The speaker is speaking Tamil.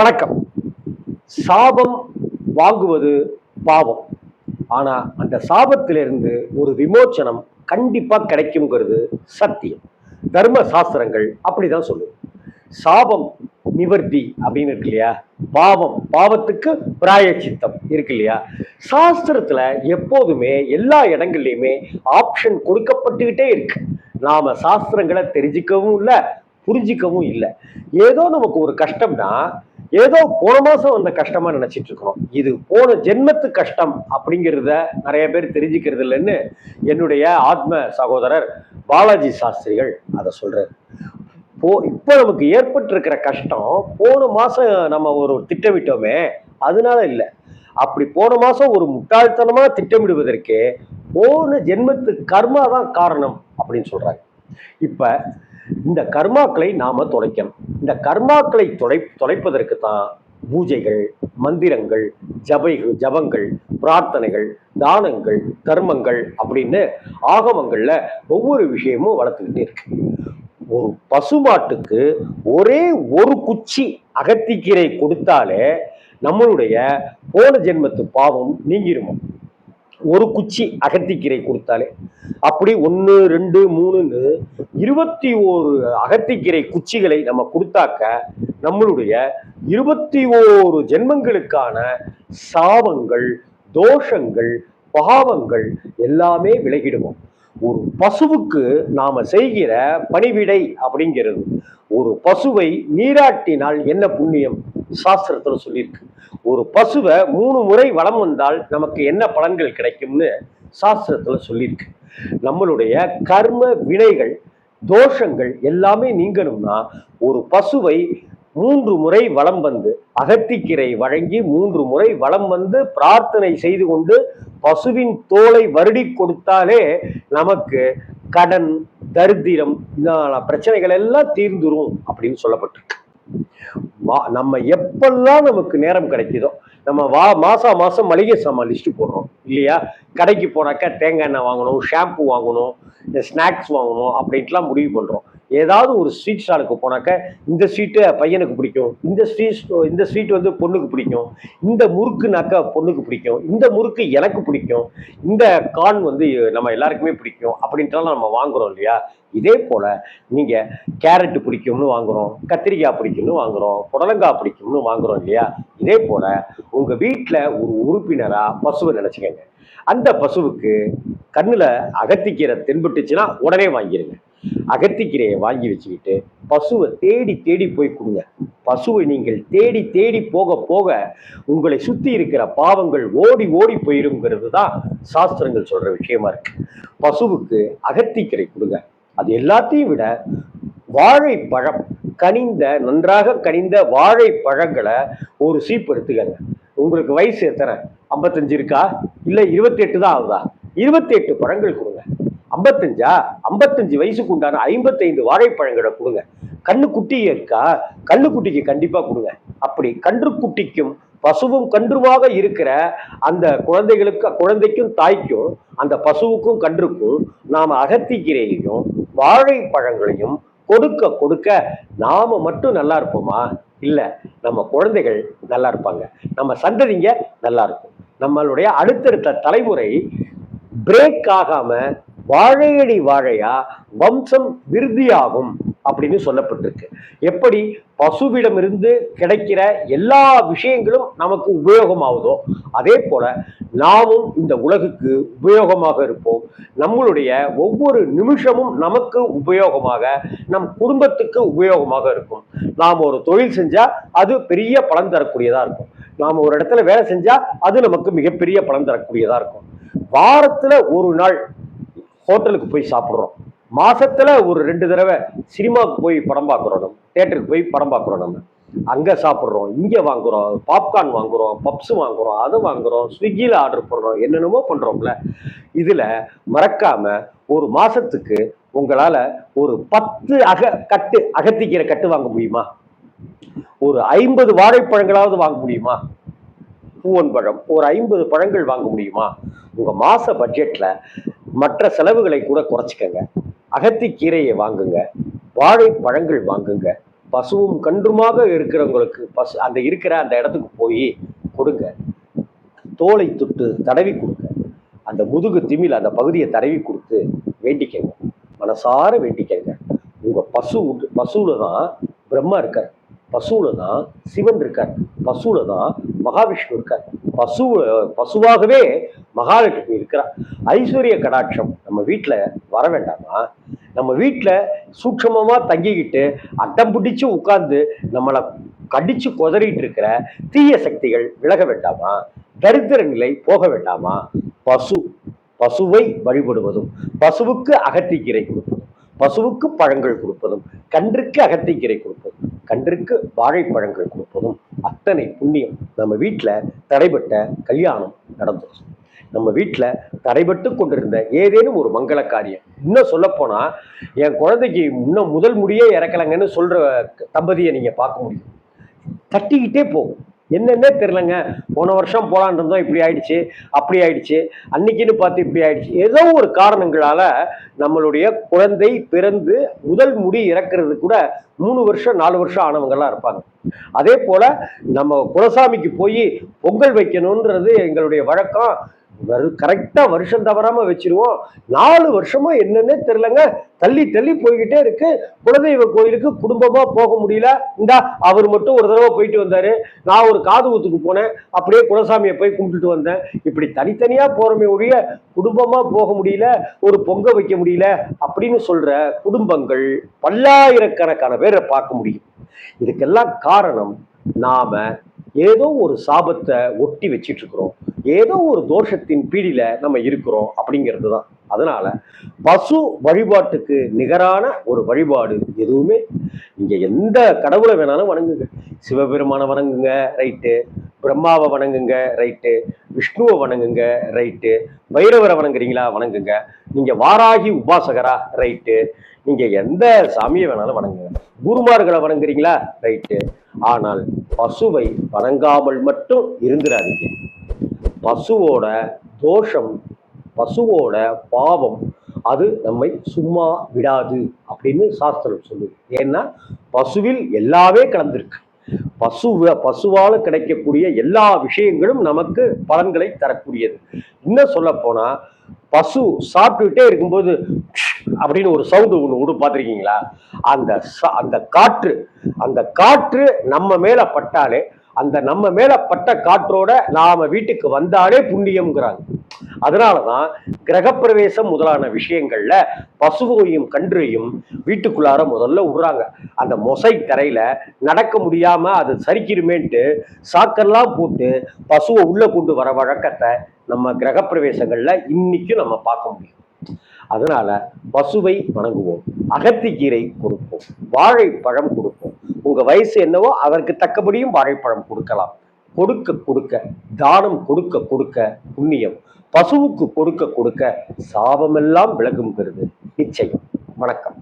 வணக்கம். சாபம் வாங்குவது பாவம். ஆனா அந்த சாபத்திலிருந்து ஒரு விமோச்சனம் கண்டிப்பா கிடைக்குங்கிறது சத்தியம். தர்ம சாஸ்திரங்கள் அப்படிதான் சொல்லுது. சாபம் நிவர்த்தி அப்படின்னு இருக்கு இல்லையா? பாவம் பாவத்துக்கு பிராயச்சித்தம் இருக்கு இல்லையா? சாஸ்திரத்துல எப்போதுமே எல்லா இடங்கள்லையுமே ஆப்ஷன் கொடுக்கப்பட்டுக்கிட்டே இருக்கு. நாம சாஸ்திரங்களை தெரிஞ்சுக்கவும் இல்லை புரிஞ்சிக்கவும் இல்லை. ஏதோ நமக்கு ஒரு கஷ்டம்னா ஏதோ போன மாசம் வந்த கஷ்டமா நினைச்சிட்டு இருக்கிறோம். இது போன ஜென்மத்து கஷ்டம் அப்படிங்கிறத நிறைய பேர் தெரிஞ்சுக்கிறது இல்லைன்னு என்னுடைய ஆத்ம சகோதரர் பாலாஜி சாஸ்திரிகள் அதை சொல்றாரு. போ இப்போ நமக்கு ஏற்பட்டிருக்கிற கஷ்டம் போன மாசம் நம்ம ஒரு திட்டமிட்டோமே அதனால இல்லை. அப்படி போன மாசம் ஒரு முட்டாள்தனமா திட்டமிடுவதற்கு போன ஜென்மத்து கர்மா தான் காரணம் அப்படின்னு சொல்றாங்க. இப்ப இந்த கர்மாக்களை நாம தொலைக்கணும் இந்த கர்மாக்களை தொலை தொலைப்பதற்கு தான் பூஜைகள் மந்திரங்கள் ஜபைகள் ஜபங்கள் பிரார்த்தனைகள் தானங்கள் கர்மங்கள் அப்படின்னு ஆகமங்களில் ஒவ்வொரு விஷயமும் வளர்த்துக்கிட்டே இருக்கு. ஒரு பசுமாட்டுக்கு ஒரே ஒரு குச்சி அகத்திக்கீரை கொடுத்தாலே நம்மளுடைய போன ஜென்மத்து பாவம் நீங்கிருமா? ஒரு குச்சி அகத்திக்கீரை கொடுத்தாலே. அப்படி ஒன்று ரெண்டு மூணுன்னு இருபத்தி ஓரு அகத்திக்கீரை குச்சிகளை நம்ம கொடுத்தாக்க நம்மளுடைய இருபத்தி ஓரு ஜென்மங்களுக்கான சாபங்கள் தோஷங்கள் பாவங்கள் எல்லாமே விலகிடுவோம். ஒரு பசுவுக்கு நாம செய்கிற பணிவிடை அப்படிங்கிறது ஒரு பசுவை நீராட்டினால் என்ன புண்ணியம்? சாஸ்திரத்தில் சொல்லியிருக்கு. ஒரு பசுவை மூணு முறை வளம் வந்தால் நமக்கு என்ன பலன்கள் கிடைக்கும்னு சாஸ்திரத்தில் சொல்லியிருக்கு. நம்மளுடைய கர்ம வினைகள் தோஷங்கள் எல்லாமே நீங்கணும்னா ஒரு பசுவை மூன்று முறை வளம் வந்து அகத்திக்கீரை வழங்கி மூன்று முறை வளம் வந்து பிரார்த்தனை செய்து கொண்டு பசுவின் தோலை வருடி கொடுத்தாலே நமக்கு கடன் தரித்திரம் இந்த பிரச்சனைகள் எல்லாம் தீர்ந்துரும் அப்படின்னு சொல்லப்பட்டிருக்கு. நம்ம எப்பெல்லாம் நமக்கு நேரம் கிடைக்குதோ நம்ம வா மாசா மாசம் மளிகை சாமான் லிஸ்ட்டு போடுறோம் இல்லையா? கடைக்கு போனாக்கா தேங்காய் எண்ணெய் வாங்கணும் ஷாம்பு வாங்கணும் இந்த ஸ்நாக்ஸ் வாங்கணும் அப்படின்ட்டுலாம் முடிவு பண்ணுறோம் ஏதாவது ஒரு ஸ்வீட் ஸ்டாலுக்கு போனாக்க இந்த ஸ்வீட்டு பையனுக்கு பிடிக்கும். இந்த ஸ்வீட் இந்த ஸ்வீட் வந்து பொண்ணுக்கு பிடிக்கும். இந்த முறுக்குனாக்கா பொண்ணுக்கு பிடிக்கும். இந்த முறுக்கு எனக்கு பிடிக்கும். இந்த கான் வந்து நம்ம எல்லாருக்குமே பிடிக்கும் அப்படின்ட்டுலாம் நம்ம வாங்குறோம் இல்லையா? இதே போல் நீங்கள் கேரட் பிடிக்கும்னு வாங்குறோம் கத்திரிக்காய் பிடிக்கும்னு வாங்குறோம் புடலங்காய் பிடிக்கும்னு வாங்குறோம் இல்லையா? இதே போல் உங்கள் வீட்டில் ஒரு உறுப்பினராக பசுவை நினச்சிக்கங்க. அந்த பசுவுக்கு கண்ணில் அகத்திக்கீரை தென்பட்டுச்சுன்னா உடனே வாங்கிடுங்க அகத்திக்கீரையை வாங்கி வச்சுக்கிட்டு பசுவை தேடி தேடி போய் கொடுங்க. பசுவை நீங்கள் தேடி தேடி போக போக உங்களை சுற்றி இருக்கிற பாவங்கள் ஓடி ஓடி போயிருங்கிறது தான் சாஸ்திரங்கள் சொல்கிற விஷயமா இருக்கு. பசுவுக்கு அகத்திக்கீரை கொடுங்க. அது எல்லாத்தையும் விட வாழைப்பழம் கனிந்த நன்றாக கனிந்த வாழைப்பழங்களை ஒரு சீப்பு எடுத்துக்கங்க. உங்களுக்கு வயசு எத்தனை? ஐம்பத்தஞ்சு இருக்கா? இல்லை இருபத்தி எட்டு தான் ஆகுதா? இருபத்தி எட்டு பழங்கள் கொடுங்க. ஐம்பத்தஞ்சா? ஐம்பத்தஞ்சு வயசுக்கு உண்டான ஐம்பத்தைந்து வாழைப்பழங்களை கொடுங்க. கண்ணுக்குட்டி இருக்கா? கண்ணுக்குட்டிக்கு கண்டிப்பாக கொடுங்க. அப்படி கன்றுக்குட்டிக்கும் பசுவும் கன்றுவாக இருக்கிற அந்த குழந்தைகளுக்கு குழந்தைக்கும் தாய்க்கும் அந்த பசுவுக்கும் கன்றுக்கும் நாம் அகத்திக்கீரையையும் வாழைப்பழங்களையும் கொடுக்க கொடுக்க நாம மட்டும் நல்லா இருப்போமா? இல்லை நம்ம குழந்தைகள் நல்லா இருப்பாங்க. நம்ம சந்ததிங்க நல்லா இருக்கும். நம்மளுடைய அடுத்தடுத்த தலைமுறை பிரேக் ஆகாம வாழையடி வாழையா வம்சம் விருத்தியாகும் அப்படின்னு சொல்லப்பட்டிருக்கு. எப்படி? பசுவிடமிருந்து கிடைக்கிற எல்லா விஷயங்களும் நமக்கு உபயோகமாகுதோ அதே போல நாமும் இந்த உலகுக்கு உபயோகமாக இருப்போம். நம்மளுடைய ஒவ்வொரு நிமிஷமும் நமக்கு உபயோகமாக நம் குடும்பத்துக்கு உபயோகமாக இருக்கும். நாம் ஒரு தொழில் செஞ்சா அது பெரிய பலன் தரக்கூடியதா இருக்கும். நாம் ஒரு இடத்துல வேலை செஞ்சா அது நமக்கு மிகப்பெரிய பலன் தரக்கூடியதா இருக்கும். வாரத்துல ஒரு நாள் ஹோட்டலுக்கு போய் சாப்பிட்றோம். மாசத்துல ஒரு ரெண்டு தடவை சினிமாவுக்கு போய் படம் பார்க்குறோம். நம்ம தேட்டருக்கு போய் படம் பார்க்குறோம். நம்ம அங்கே சாப்பிட்றோம். இங்கே வாங்குறோம். பாப்கார்ன் வாங்குறோம். பப்ஸ் வாங்குறோம். அதை வாங்குறோம். ஸ்விக்கியில் ஆர்டர் பண்ணுறோம் என்னென்னமோ பண்ணுறோம்ல இதில் மறக்காம ஒரு மாசத்துக்கு உங்களால் ஒரு பத்து அக கட்டு அகத்திக்கிற கட்டு வாங்க முடியுமா? ஒரு ஐம்பது வாழைப்பழங்களாவது வாங்க முடியுமா? பூவன் பழம் ஒரு ஐம்பது பழங்கள் வாங்க முடியுமா? உங்கள் மாத பட்ஜெட்டில் மற்ற செலவுகளை கூட குறைச்சிக்கங்க. அகத்திக்கீரையை வாங்குங்க. வாழைப்பழங்கள் வாங்குங்க. பசுவும் கன்றுமாக இருக்கிறவங்களுக்கு பசு அந்த இருக்கிற அந்த இடத்துக்கு போய் கொடுங்க. தோலை தொட்டு தடவி கொடுங்க. அந்த முதுகு திமில் அந்த பகுதியை தடவி கொடுத்து வேண்டிக்கங்க. மனசார வேண்டிக்கங்க. உங்கள் பசு பசுவில் தான் பிரம்மா இருக்கார். பசுவில் தான் சிவன் இருக்கார். பசுவில் தான் மகாவிஷ்ணு இருக்கார். பசு பசுவாகவே மகாலட்சுமி இருக்கிறா ஐஸ்வர்ய கடாட்சம் நம்ம வீட்டில் வர வேண்டாமா? நம்ம வீட்டில் சூட்சமமாக தங்கிக்கிட்டு அட்டம் பிடிச்சி உட்கார்ந்து நம்மளை கடிச்சு கொதறிட்டு இருக்கிற தீய சக்திகள் விலக வேண்டாமா? தரித்திர நிலை போக வேண்டாமா? பசு பசுவை வழிபடுவதும் பசுவுக்கு அகத்திக்கீரை கொடுப்பதும் பசுவுக்கு பழங்கள் கொடுப்பதும் கன்றுக்கு அகத்திக்கீரை கொடுப்பதும் கன்றுக்கு வாழைப்பழங்கள் கொடுப்பதும் அத்தனை புண்ணியம் நம்ம வீட்டில் தடைபட்ட கல்யாணம் நடந்துச்சு. நம்ம வீட்டில் தடைபட்டு கொண்டிருந்த ஏதேனும் ஒரு மங்கள காரியம். இன்னும் சொல்லப்போனால் என் குழந்தைக்கு இன்னும் முதல் முடியே இறக்கலைங்கன்னு சொல்கிற தம்பதியை நீங்கள் பார்க்க முடியும். தட்டிக்கிட்டே போகும். என்னன்னே தெரிலங்க போன வருஷம் போலான் இருந்தோம் இப்படி ஆயிடுச்சு அப்படி ஆயிடுச்சு அன்னைக்குன்னு பார்த்து இப்படி ஆயிடுச்சு. ஏதோ ஒரு காரணங்களால நம்மளுடைய குழந்தை பிறந்து முதல் முடி இறக்குறது கூட மூணு வருஷம் நாலு வருஷம் ஆனவங்கெல்லாம் இருப்பாங்க. அதே போல நம்ம குலசாமிக்கு போய் பொங்கல் வைக்கணுன்றது எங்களுடைய வழக்கம். கரெக்டா வருஷம் தவறாம வச்சிருவோம். நாலு வருஷமா என்னன்னே தெரிலங்க தள்ளி தள்ளி போய்கிட்டே இருக்கு. குலதெய்வ கோயிலுக்கு குடும்பமா போக முடியல. இந்தா அவர் மட்டும் ஒரு தடவை போயிட்டு வந்தாரு. நான் ஒரு காது ஊத்துக்கு போனேன். அப்படியே குலசாமியை போய் கும்பிட்டுட்டு வந்தேன். இப்படி தனித்தனியா போறமே ஒழிய குடும்பமா போக முடியல. ஒரு பொங்க வைக்க முடியல. அப்படின்னு சொல்ற குடும்பங்கள் பல்லாயிரக்கணக்கான பேரை பார்க்க முடியும். இதுக்கெல்லாம் காரணம் நாம ஏதோ ஒரு சாபத்தை ஒட்டி வச்சிட்டு இருக்கிறோம். ஏதோ ஒரு தோஷத்தின் பீடியில் நம்ம இருக்கிறோம் அப்படிங்கிறது தான் அதனால் பசு வழிபாட்டுக்கு நிகரான ஒரு வழிபாடு எதுவுமே இங்கே எந்த கடவுளை வேணாலும் வணங்குங்க. சிவபெருமானை வணங்குங்க ரைட்டு பிரம்மாவை வணங்குங்க ரைட்டு விஷ்ணுவை வணங்குங்க ரைட்டு பைரவரை வணங்குறீங்களா? வணங்குங்க. நீங்கள் வாராகி உபாசகரா? ரைட்டு நீங்கள் எந்த சாமியை வேணாலும் வணங்குங்க. குருமார்களை வணங்குறீங்களா? ரைட்டு ஆனால் பசுவை வணங்காமல் மட்டும் இருந்துடாதீங்க பசுவோட தோஷம் பசுவோட பாவம் அது நம்மை சும்மா விடாது அப்படின்னு சாஸ்திரம் சொல்லுது. ஏன்னா பசுவில் எல்லாமே கலந்திருக்கு. பசு பசுவால் கிடைக்கக்கூடிய எல்லா விஷயங்களும் நமக்கு பலன்களை தரக்கூடியது. இன்னும் சொல்ல போனா பசு சாப்பிட்டுக்கிட்டே இருக்கும்போது அப்படின்னு ஒரு சவுண்டு ஒன்று விடு பார்த்துருக்கீங்களா? அந்த அந்த காற்று அந்த காற்று நம்ம மேல பட்டாலே அந்த நம்ம மேல பட்ட காற்றோட நாம வீட்டுக்கு வந்தாலே புண்ணியம்ங்கிறாங்க. அதனாலதான் கிரகப்பிரவேசம் முதலான விஷயங்கள்ல பசுவையும் கன்றையும் வீட்டுக்குள்ளார முதல்ல விடுறாங்க அந்த மொசை தரையில நடக்க முடியாம அது சரிக்கிருமேன்ட்டு சாக்கெல்லாம் போட்டு பசுவை உள்ள கொண்டு வர வழக்கத்தை நம்ம கிரகப்பிரவேசங்கள்ல இன்னைக்கும் நம்ம பார்க்க முடியும். அதனால பசுவை வணங்குவோம் அகத்திக்கீரை கொடுப்போம் வாழைப்பழம் கொடுப்போம். உங்க வயசு என்னவோ அதற்கு தக்கபடியும் வாழைப்பழம் கொடுக்கலாம். கொடுக்க கொடுக்க தானம் கொடுக்க கொடுக்க புண்ணியம். பசுவுக்கு கொடுக்க கொடுக்க சாபமெல்லாம் விலகுங்கிறது நிச்சயம். வணக்கம்.